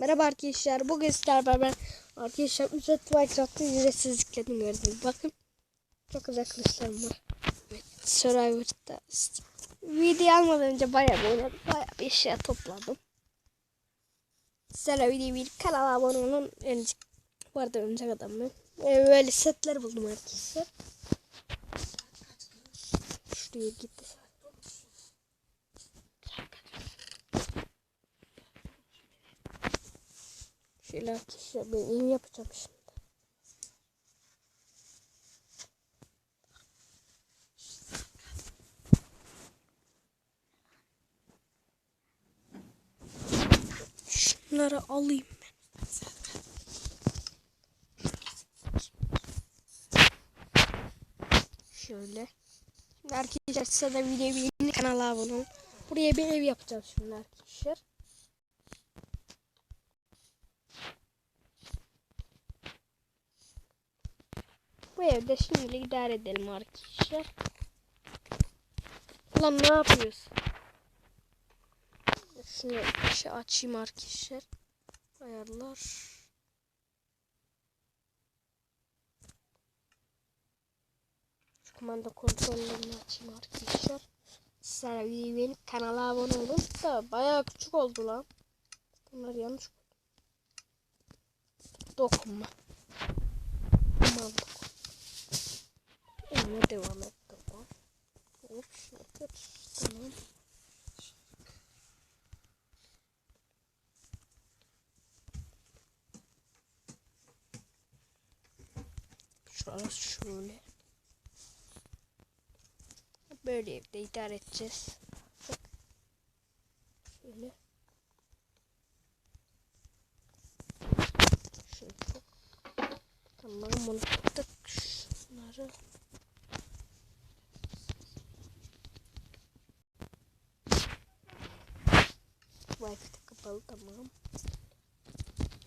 Merhaba arkadaşlar. Bugün sizlerle beraber arkadaşlar ücret Minecraft'ta ücretsiz yükledim gördüğünüz. Bakın çok güzel kılıçlarım var. Evet, Survivor'da video almadan önce bayağı bir. Bayağı bir eşya topladım. Sizlerle videoyu bir kanala abone olun. Önce, bu arada önce adam ben. Ee, Böyle setler buldum arkadaşlar. Şuraya gitti. Şöyle arkadaşlar ben ev yapacağım şimdi. Şunları alayım. Şöyle. Şimdi arkadaşlar size de videoyu beğenin kanala abone olun. Buraya bir ev yapacağım şimdi arkadaşlar. Bu evde şimdilik idare edelim arkadaşlar. Lan ne yapıyorsun? Şunu şey açayım arkadaşlar. Ayarlar. Şu kumanda kontrollerini açayım arkadaşlar. Sizler videoyu beğenip kanala abone olun. Da bayağı küçük oldu lan. Bunlar yanlış. Dokunma. Aman Eline devam et tamam. Hop kır. Tamam. Şurası şöyle. Böyle evde idare edeceğiz. Bak. Şöyle. Şöyle. Tamam bunu tuttuk. Şunları. Wi-Fi de kapalı tamam.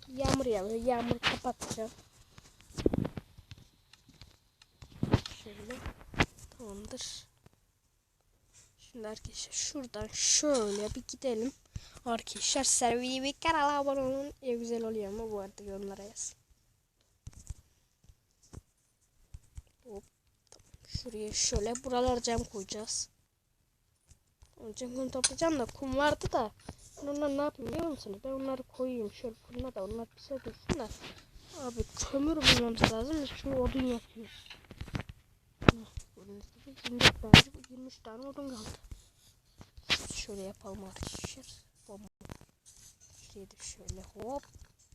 Yağmur yağıyor. Yağmur kapatacağım. Şöyle. Tamamdır. Şimdi arkadaşlar şuradan şöyle bir gidelim. Arkadaşlar serviyi bir kanala abone olun. Ya güzel oluyor ama bu arada yorumlara yaz. Hop. Şuraya şöyle buralar cam koyacağız. Cam kum toplayacağım da kum vardı da. Ben onları ne yapayım biliyor musunuz? Ben onları koyayım şöyle fırına da onlar pise dursun da. Abi kömür bulmamız lazım. Biz şu odun yapıyoruz. Gördüğünüz gibi 24 tane, 23 tane odun kaldı. Şöyle yapalım arkadaşlar. Bom. Şuraya da şöyle hop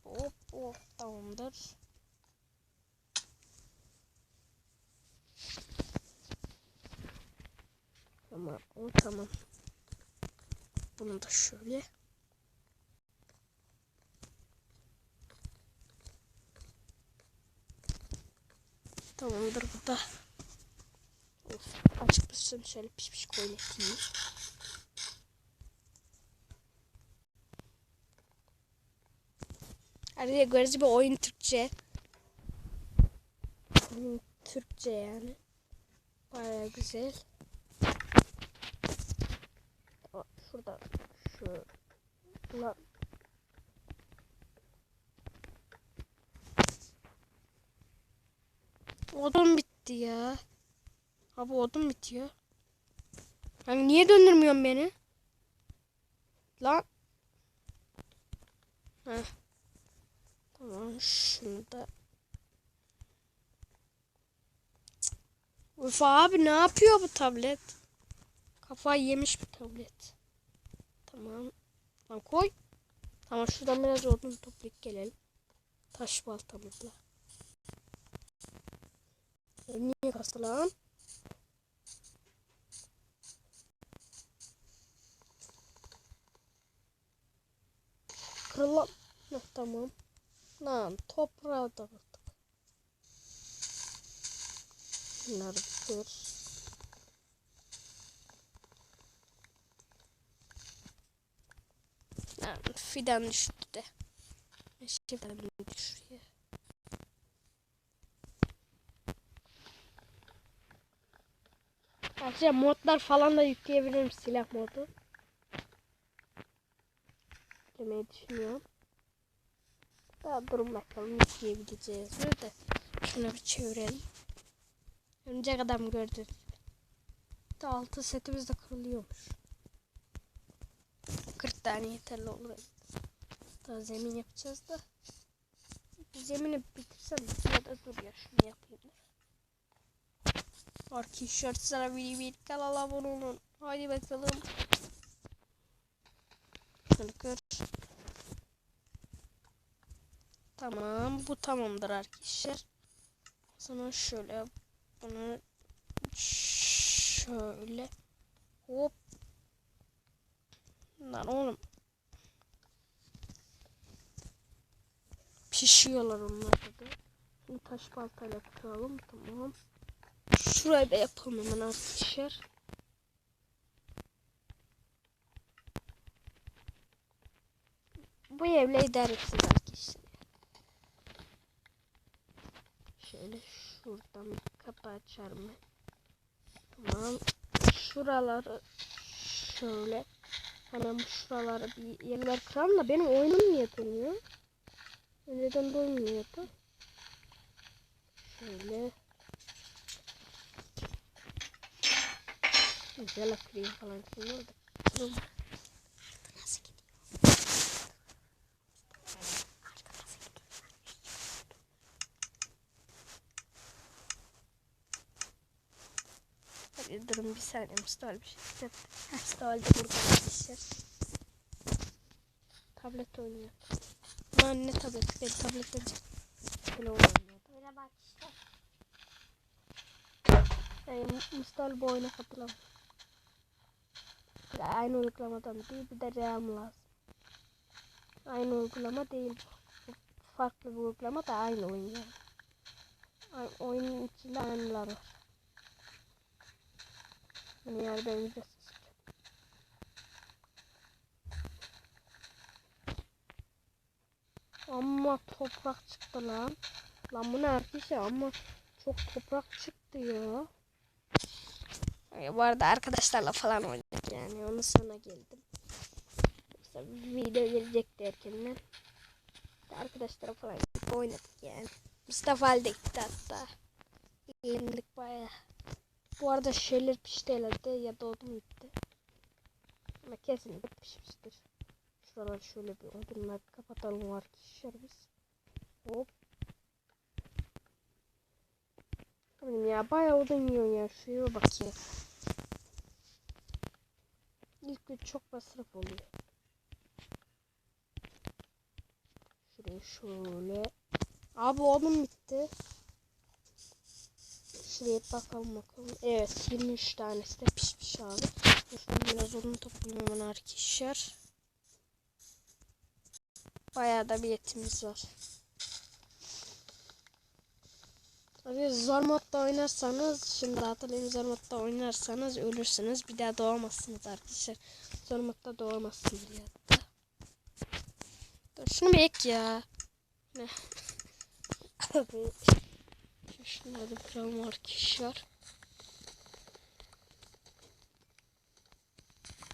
hop hop tamamdır. Tamam o tamam. Bunu da şöyle. Tamamdır bu da. Of, açmışsın şöyle piş piş koyayım. Hadi görüyoruz bir oyun Türkçe. Türkçe yani. Baya güzel. Şurada şu Ulan. Odun bitti ya. Abi odun bitiyor. Hani niye döndürmüyorsun beni? Lan. Heh. Tamam şunu da. Uf abi ne yapıyor bu tablet? Kafayı yemiş bu tablet. Tamam. Tamam koy. Tamam şuradan biraz odun toplayıp gelelim. Taş baltamızla. Niye kastı lan? Kırılan. Heh, tamam. Lan toprağı dağıttık. Bunları bir kır. Lan fidan düştü de. Fidan düşüyor. Arkadaşlar modlar falan da yükleyebilirim silah modu. Yüklemeyi düşünüyorum. Daha durun bakalım yükleyebileceğiz mi de. Şunu bir çevirelim. Önce adam gördü. De altı setimiz de kırılıyormuş. 40 tane yeterli olur. Daha zemin yapacağız da. Zemini bitirsem ya da dur ya şunu yapayım. dur. Arkadaşlar sana bir bir kanala abone olun. Hadi bakalım. Şunu kır. Tamam bu tamamdır arkadaşlar. Zaman şöyle bunu şöyle hop Lan oğlum pişiyorlar onlar da. Şimdi taş baltayla kıralım tamam. Şurayı da yapalım hemen arkadaşlar. Bu evle idare etsin arkadaşlar. Şöyle şuradan kapı açarım ben. Tamam. Şuraları şöyle hemen şuraları bir yerler kıralım da benim oyunum niye dönüyor? Önceden dönmüyordu. Şöyle. Güzel akriye falan. Nasıl gidiyor? Hadi durun bir saniye Mustafa bir şey istedi. Mustafa da burada arkadaşlar. Tablet oynuyor. Lan ne tablet? Ben tabletten telefon oynuyor. Öyle bak işte. Yani Mustafa bu oyuna. De Aynı uygulamadan değil bir de RAM lazım. Aynı uygulama değil Farklı bir uygulama da aynı oyun yani. Aynı, oyunun içinde aynılar var. Yani ben ücretsiz. Ama toprak çıktı lan. Lan bu ne arkadaşlar ama çok toprak çıktı ya. Ay, Bu arada arkadaşlarla falan oynadık yani onun sonra geldim. Yoksa video gelecek derken arkadaşlara falan gidip oynadık yani. Mustafa Ali de gitti hatta. Eğlendik baya. Bu arada şeyler pişti herhalde ya doğdum gitti. Ama kesinlikle pişmiştir. Şuraları şöyle bir odunla kapatalım arkadaşlar biz. Hop. Ya bayağı odun yiyor ya. Şuraya bak ya. İlk gün çok masraf oluyor. Şuraya şöyle. Abi odun bitti. Şuraya bakalım bakalım. Evet 23 tanesi de pişmiş abi. Şuradan biraz odun toplayalım hemen arkadaşlar. Bayağı da bir etimiz var. Tabii zor modda oynarsanız şimdi hatırlayın zor modda oynarsanız ölürsünüz. Bir daha doğamazsınız arkadaşlar. Zor modda doğamazsınız ya da. Dur şunu bir ek ya. Ne? Abi. Şunları kıralım arkadaşlar.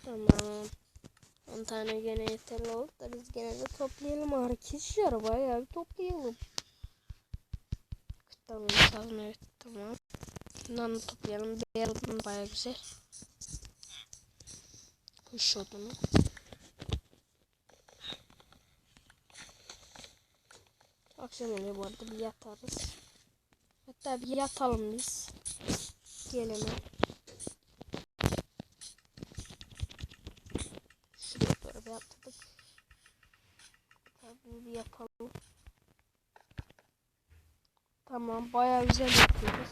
Tamam. 10 tane gene yeterli oldu da biz gene de toplayalım arkadaşlar. Bayağı bir toplayalım. Tamam tamam evet tamam. Bundan da toplayalım. Beyaz odun bayağı güzel. Kuş odunu. Akşam oluyor bu arada bir yatarız. Hatta bir yatalım biz. Gelelim. Şuraya doğru bir atladık. Tabii bir yatalım. Tamam bayağı güzel yapıyoruz.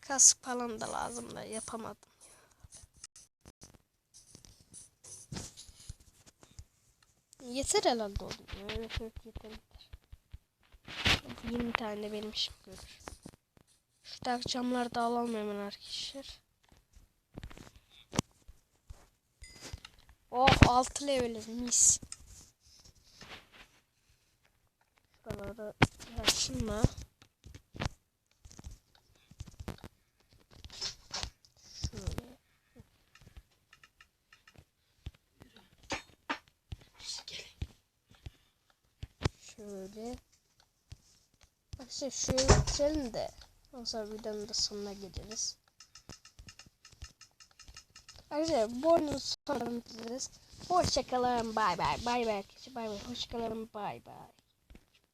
Kask falan da lazım da yapamadım. Yeter herhalde oldu. Evet evet yeter yeter. 20 tane benim işim görür. Şu camları da alalım arkadaşlar. Oh 6 leveliz mis. Buraları bıraksınlar. şöyle. Neyse şöyle bitirelim de ondan videonun da sonuna geliriz. Arkadaşlar bu oyunun sonuna geliriz. Hoşçakalın bay bay bay bay. Hoşçakalın bay bay.